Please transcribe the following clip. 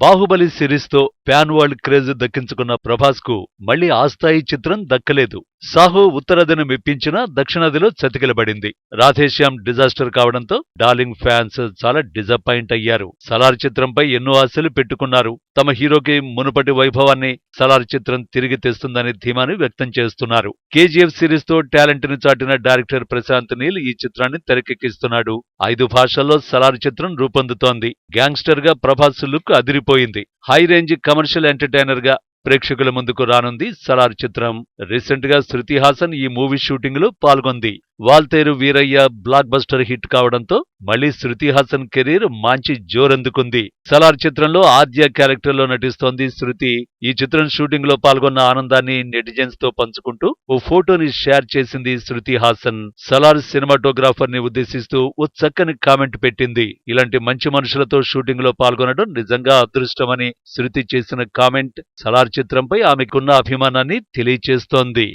బాహుబలి సిరీస్తో pan world craze దక్కించుకున్న ప్రభాస్కు మళ్ళీ ఆ స్థాయి చిత్రం దక్కలేదు. సాహో ఉత్తరాదిని మెప్పించినా దక్షిణాదిలో చతికిలబడింది. రాధేశ్యామ్ డిజాస్టర్ కావడంతో డార్లింగ్ ఫ్యాన్స్ చాలా డిసప్పాయింట్ అయ్యారు. సలార్ చిత్రంపై ఎన్నో ఆశలు పెట్టుకున్నారు. తమ హీరోకి మునుపటి వైభవాన్ని సలార్ చిత్రం తిరిగి తెస్తుందనే ధీమాని వ్యక్తం చేస్తున్నారు. కేజీఎఫ్ సిరీస్తో టాలెంట్ చాటిన డైరెక్టర్ ప్రశాంత్ నీల్ ఈ చిత్రాన్ని తెరకెక్కిస్తున్నాడు. ఐదు భాషల్లో సలార్ చిత్రం రూపొందుతోంది. గ్యాంగ్స్టర్గా ప్రభాస్ లుక్ అదిరిపోయింది హై రేంజ్ కమర్షియల్ ఎంటర్టైనర్గా ప్రేక్షకుల ముందుకు రానుంది సలార్ చిత్రం. రీసెంట్గా శృతి హాసన్ ఈ మూవీ షూటింగ్లో పాల్గొంది. Waltair Veerayya blockbuster hit కావడంతో మళ్ళీ శృతి హాసన్ కెరీర్ మంచి జోరందుకుంది. సలార్ చిత్రంలో ఆద్య క్యారెక్టర్లో నటిస్తోంది శృతి. ఈ చిత్రం షూటింగ్లో పాల్గొన్న ఆనందాన్ని నెటిజన్స్తో పంచుకుంటూ ఓ ఫోటోని షేర్ చేసింది శృతి హాసన్. సలార్ సినిమాటోగ్రాఫర్ని ఉద్దేశిస్తూ ఓ చక్కని కామెంట్ పెట్టింది. ఇలాంటి మంచి మనుషులతో షూటింగ్లో పాల్గొనడం నిజంగా అదృష్టమని శృతి చేసిన కామెంట్ సలార్ చిత్రంపై ఆమెకున్న అభిమానాన్ని తెలియచేస్తోంది.